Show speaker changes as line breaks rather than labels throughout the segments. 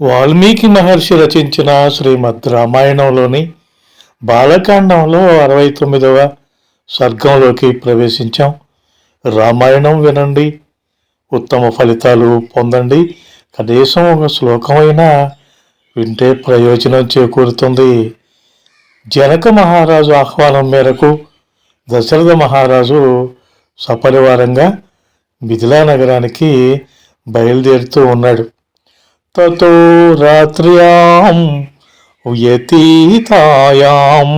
వాల్మీకి మహర్షి రచించిన శ్రీమద్ రామాయణంలోని బాలకాండంలో అరవై తొమ్మిదవ సర్గంలోకి ప్రవేశించాం. రామాయణం వినండి ఉత్తమ ఫలితాలు పొందండి. కనీసం ఒక శ్లోకమైనా వింటే ప్రయోజనం చేకూరుతుంది. జనక మహారాజు ఆహ్వానం మేరకు దశరథ మహారాజు సపరివారంగా మిథిలా నగరానికి బయలుదేరుతూ ఉన్నాడు. తతో రాత్ర్యాం వ్యతీతాయాం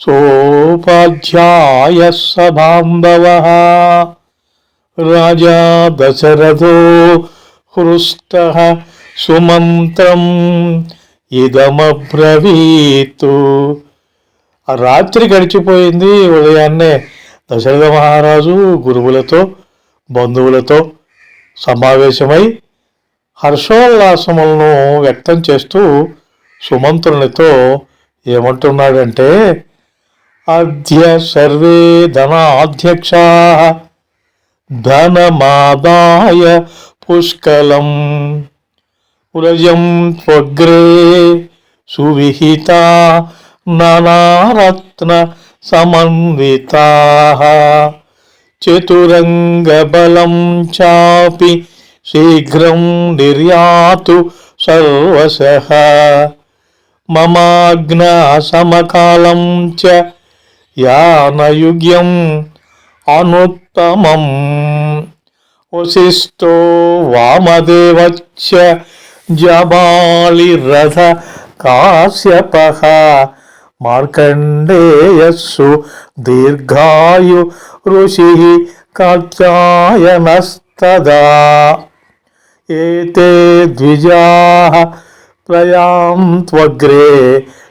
సోపాధ్యాయ సభాంబవ రాజా దశరథో హృష్ట సుమంత్రం ఇదమబ్రవీతు ఆ రాత్రి గడిచిపోయింది ఉదయాన్నే దశరథ మహారాజు గురువులతో బంధువులతో సమావేశమై హర్షోల్లాసములను వ్యక్తం చేస్తూ సుమంత్రునితో ఏమంటున్నాడంటే అధ్య సర్వే ధనాధ్యక్ష ధనమాదాయ పుష్కలం వ్రజం త్వగ్రే సువిహిత నానారత్న సమన్వితా చతురంగబలం చాపి శీఘ్రం నిర్యాతు సర్వశః మమాజ్ఞ సమకాలం చ యానయుగ్యం అనుత్తమం వశిష్ఠో వామదేవచ్చ జబాలిరథ కాశ్యపః మార్కండేయస్సు దీర్ఘాయు ఋషి కాత్యాయనస్తదా ఏతే ద్విజా ప్రయాం త్వగ్రే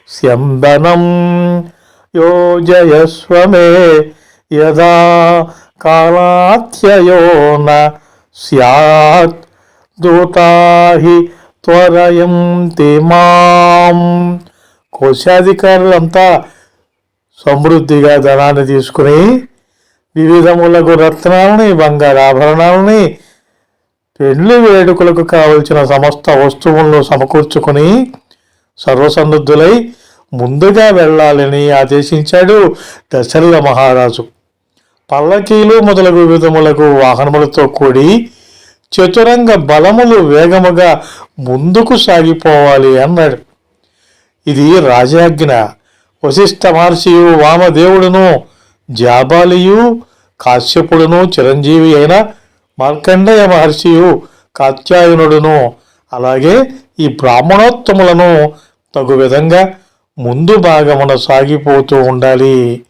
స్యందనం యోజయస్వ మే యదా కాలాత్యయో స్యాత్ దూతాహి త్వరయంతి మాం కోశాధికారులంతా సమృద్ధిగా ధనాన్ని తీసుకుని వివిధములకు రత్నాలని బంగారు ఆభరణాలని పెళ్ళి వేడుకలకు కావలసిన సమస్త వస్తువులను సమకూర్చుకుని సర్వసన్నద్ధులై ముందుగా వెళ్ళాలని ఆదేశించాడు దశరథ మహారాజు. పల్లకీలు మొదలగు విధములకు వాహనములతో కూడి చతురంగ బలములు వేగముగా ముందుకు సాగిపోవాలి అన్నాడు. ఇది రాజాజ్ఞ. వశిష్ఠ మహర్షియు వామదేవుడును జాబాలియు కాశ్యపుడును చిరంజీవి అయిన మార్కండేయ మహర్షియు కాత్యాయనుడును. అలాగే ఈ బ్రాహ్మణోత్తములను తగు విధంగా ముందు భాగమున సాగిపోతూ ఉండాలి.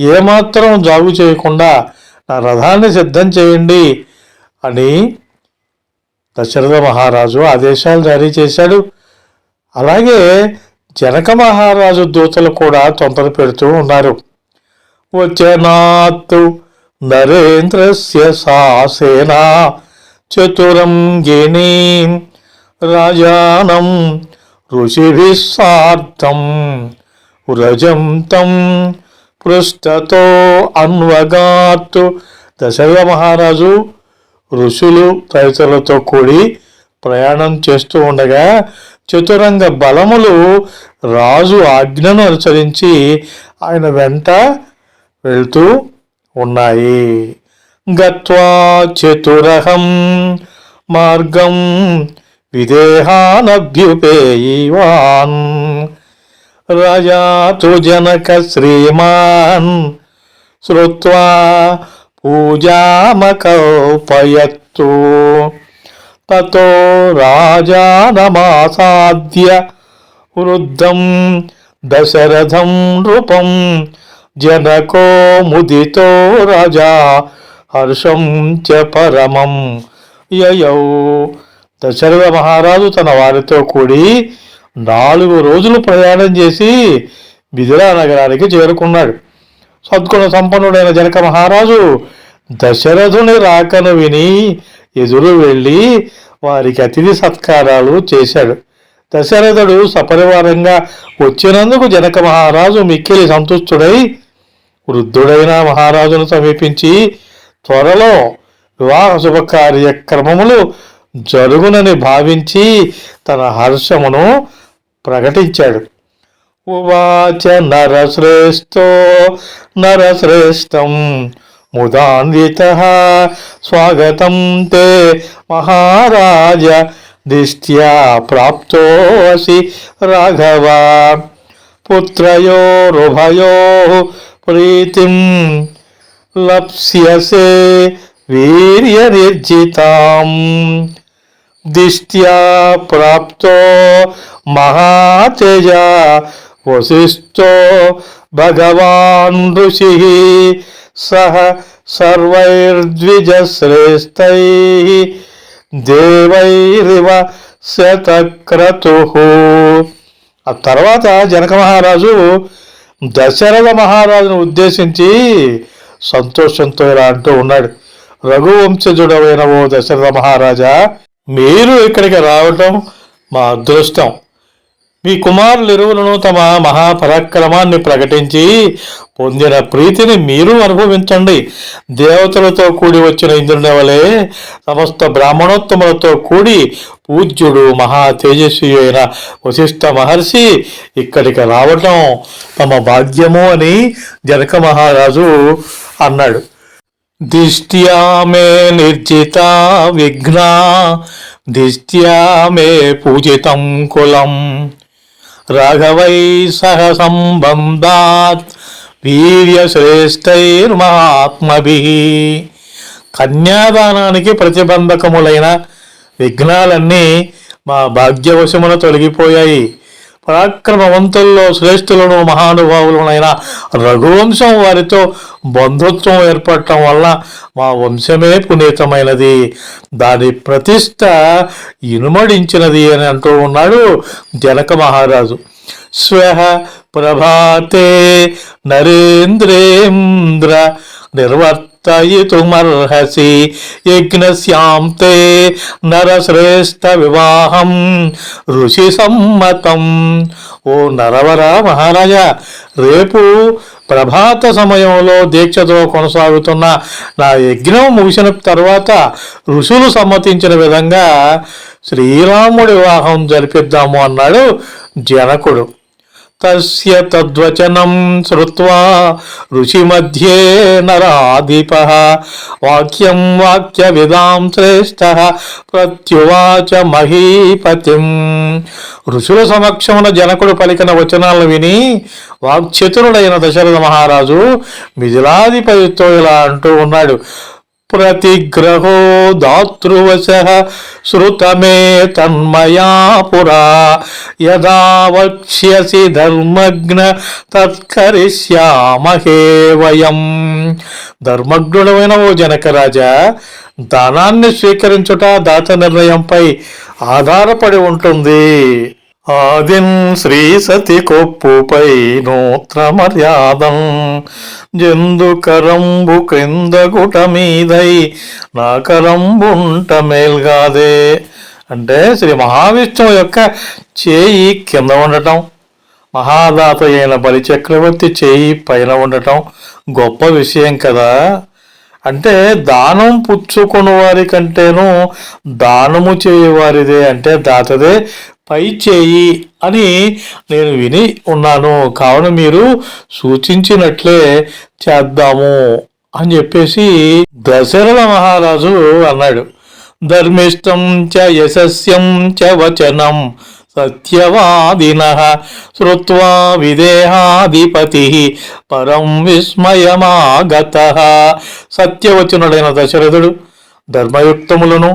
ఏమాత్రం జాగు చేయకుండా నా రథాన్ని సిద్ధం చేయండి అని దశరథ మహారాజు ఆదేశాలు జారీ చేశాడు. అలాగే జనక మహారాజు దూతలు కూడా తొందర పెడుతూ ఉన్నారు. వచనాత్తు నరేంద్రస్య సాసేన చతురం రాజానం ఋషిభిः సార్థం వ్రజం తం పృష్టతో అన్వగాత్తు దశరథ మహారాజు ఋషులు తదితరులతో కూడి ప్రయాణం చేస్తూ ఉండగా చతురంగ బలములు రాజు ఆజ్ఞను అనుసరించి ఆయన వెంట వెళ్తూ ఉన్నాయి. గత్వా చతురహం మార్గం విదేహానభ్యుపేయీవాన్. రాజాతు జనక శ్రీమాన్. శ్రుత్వా పూజామకల్పయత్తు. తతో రాజానమాసాద్య వృద్ధం దశరథం నృపం జనకో ముదితో రాజా హర్షం చ పరమం యయౌ. దశరథ మహారాజు తన వారితో కూడి నాలుగు రోజులు ప్రయాణం చేసి బిదిరా నగరానికి చేరుకున్నాడు. సద్గుణ సంపన్నుడైన జనక మహారాజు దశరథుని రాకను విని ఎదురు వెళ్ళి వారికి అతిథి సత్కారాలు చేశాడు. దశరథుడు సపరివారంగా వచ్చినందుకు జనక మహారాజు మిక్కిలి సంతుష్టుడై వృద్ధుడైన మహారాజును సమీపించి త్వరలో వివాహ శుభ కార్యక్రమములు జరుగునని భావించి తన హర్షమును ప్రకటించాడు. ఉవాచ నరశ్రేష్టో నరశ్రేష్టం ముదాన్విత స్వాగతం తే మహారాజ దిష్ట్యా ప్రాప్తోసి రాఘవ. పుత్రయోరుభయో ప్రీతిం లప్స్యసే వీర్యనిర్జితాం దిష్ట్యా ప్రాప్తో మహాతేజ వశిష్ఠో భగవాన్ ఋషి సహ సర్వైర్ద్విజశ్రేష్టై దేవైరివ శతక్రతు ఆ తర్వాత జనక మహారాజు దశరథ మహారాజును ఉద్దేశించి సంతోషంతో ఇలా అంటూ ఉన్నాడు. రఘువంశజుడమైన ఓ దశరథ మహారాజా మీరు ఇక్కడికి రావటం మా అదృష్టం. మీ కుమారులిరువులను తమ మహాపరాక్రమాన్ని ప్రకటించి పొందిన ప్రీతిని మీరు అనుభవించండి. దేవతలతో కూడి వచ్చిన ఇంద్రుని వలె సమస్త బ్రాహ్మణోత్తములతో కూడి పూజ్యుడు మహా తేజస్వి అయిన వశిష్ఠ మహర్షి ఇక్కడికి రావటం తమ భాగ్యము అని జనక మహారాజు అన్నాడు. దిష్ట్యా మే నిర్జిత విఘ్న దిష్ట్యా మే పూజితం కులం. రాఘవై సహ సంబంధాత్. వీర్యశ్రేష్టైర్మహాత్మభి. కన్యాదానానికి ప్రతిబంధకములైన విఘ్నాలన్నీ మా భాగ్యవశమున తొలగిపోయాయి. పరాక్రమవంతుల్లో శ్రేష్ఠులను మహానుభావులనైన రఘువంశం వారితో బంధుత్వం ఏర్పడటం వల్ల మా వంశమే పునీతమైనది. దాని ప్రతిష్ట ఇనుమడించినది అని అంటూ ఉన్నాడు జనక మహారాజు. స్వహ ప్రభాతే నరేంద్రేంద్ర నిర్వర్తయితుమర్హసి యజ్ఞశ్యాం తే నరశ్రేష్ఠ వివాహం. ఋషి సమ్మతం. ఓ నరవర మహారాజా రేపు ప్రభాత సమయంలో దీక్షతో కొనసాగుతున్న నా యజ్ఞం ముగిసిన తర్వాత ఋషులు సమ్మతించిన విధంగా శ్రీరాముడి వివాహం జరిపిద్దాము అన్నాడు జనకుడు. తస్య తద్వచనం శ్రుత్వా ఋషిమధ్యే నరాధిప వాక్యం వాక్యవిదాం శ్రేష్ట ప్రత్యువాచ మహీపతిం ఋషుల సమక్షమున జనకుడు పలికిన వచనాలను విని వాక్చతురుడైన దశరథ మహారాజు మిథిలాధిపతితో ఇలా అంటూ ఉన్నాడు प्रतिग्रहो दातृवशः श्रुतमे तन्मया पुरा यदा वक्ष्यसि धर्मग्न తత్కరిష్యామహే వయం ధర్మజ్ఞుడమైన ఓ జనకరాజా దానాన్ని స్వీకరించుట దాత నిర్ణయంపై ఆధారపడి ఉంటుంది ఆదిన్ శ్రీ సతి కొప్పుపై నూత్ర మర్యాదం జందుకరంబు క్రిందగుట మీదై నా కరంబుంట మేల్గాదే. అంటే శ్రీ మహావిష్ణువు యొక్క చేయి కింద ఉండటం మహాదాత అయిన బలిచక్రవర్తి చేయి పైన ఉండటం గొప్ప విషయం కదా. అంటే దానం పుచ్చుకుని వారి కంటేను దానము చేయవారిదే అంటే దాతదే పై చేయి అని నేను విని ఉన్నాను. కావున మీరు సూచించినట్లే చేద్దాము అని చెప్పేసి దశరథ మహారాజు అన్నాడు. ధర్మిష్టం చ యశస్యం చ వచనం సత్యవాదిన శ్రుత్వా విదేహాధిపతి పరం విస్మయమాగత. సత్యవచనుడైన దశరథుడు ధర్మయుక్తములను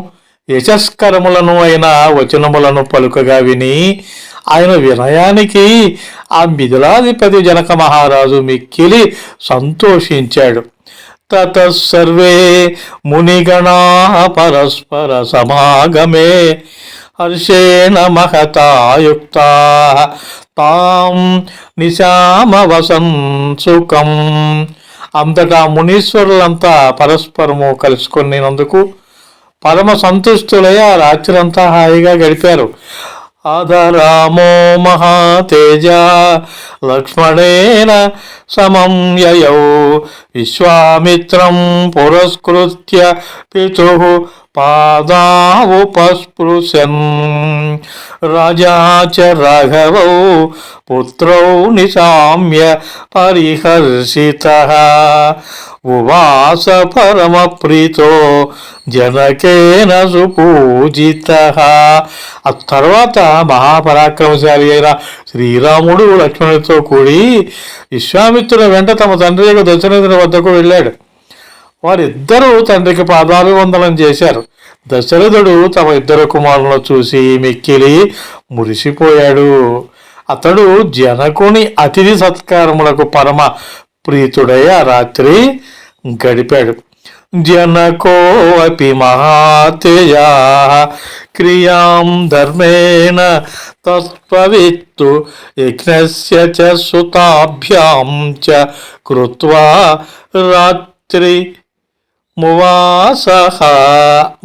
యశస్కరములను అయిన వచనములను పలుకగా విని ఆయన వినయానికి ఆ మిథులాధిపతి జనక మహారాజు మిక్కిలి సంతోషించాడు. తత సర్వే మునిగణా పరస్పర సమాగమే హర్షేణ మహతాయుక్తా తాం నిశామవసం సుఖం. అంతటా మునీశ్వరులంతా పరస్పరము కలుసుకునేందుకు పరమ సంతుష్టులై ఆ రాత్రంతా హాయిగా గడిపారు. అధరామో మహాతేజ లక్ష్మణేన సమం యయౌ. విశ్వామిత్రం పురస్కృత్య పితు పాదావుపస్పృశన్. రాజా చ రాఘవౌ పుత్రౌ నిశామ్య పరిహర్షిత. ఉవాస పరమ ప్రీతో జనకేన సుపూజిత. ఆ తర్వాత మహాపరాక్రమశాలి అయిన శ్రీరాముడు లక్ష్మణుడితో కూడి విశ్వామిత్రుని వెంట తమ తండ్రి యొక్క దశరథుని వద్దకు వెళ్ళాడు. వారిద్దరూ తండ్రికి పాదాభివందనం చేశారు. దశరథుడు తమ ఇద్దరు కుమారులను చూసి మిక్కిలి మురిసిపోయాడు. అతడు జనకుని అతిథి సత్కారములకు పరమ ప్రీతుడై ఆ రాత్రి గడిపాడు. జనకో అపి మహాతేజా క్రియాం ధర్మేణ తత్పవిత్తు యజ్ఞస్య చ సుతాభ్యాం చ కృత్వా రాత్రి మువాస.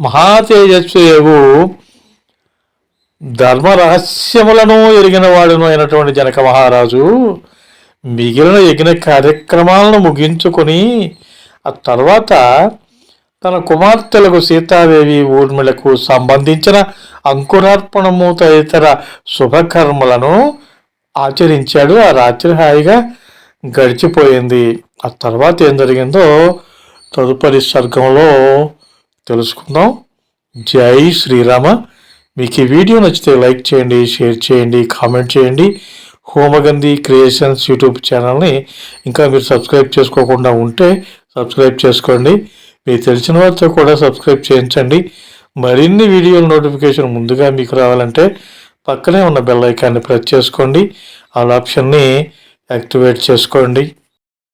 మహాతేజస్వేవు ధర్మ రహస్యములను ఎరిగిన వాడును అయినటువంటి జనక మహారాజు మిగిలిన యజ్ఞ కార్యక్రమాలను ముగించుకొని ఆ తర్వాత తన కుమార్తెలకు సీతాదేవి ఊర్మిళకు సంబంధించిన అంకురార్పణము తదితర శుభకర్మలను ఆచరించాడు. ఆ రాత్రి హాయిగా గడిచిపోయింది. ఆ తర్వాత ఏం జరిగిందో తదుపరి సర్గంలో తెలుసుకుందాం. జై శ్రీరామ. మీకు ఈ వీడియో నచ్చితే లైక్ చేయండి షేర్ చేయండి కామెంట్ చేయండి. హోమగంధి క్రియేషన్స్ యూట్యూబ్ ఛానల్ని ఇంకా మీరు సబ్స్క్రైబ్ చేసుకోకుండా ఉంటే సబ్స్క్రైబ్ చేసుకోండి. మీకు తెలిసిన వారితో కూడా సబ్స్క్రైబ్ చేయించండి. మరిన్ని వీడియోల నోటిఫికేషన్ ముందుగా మీకు రావాలంటే పక్కనే ఉన్న బెల్ ఐకాన్ని ప్రెస్ చేసుకోండి. ఆల్ ఆప్షన్ని యాక్టివేట్ చేసుకోండి.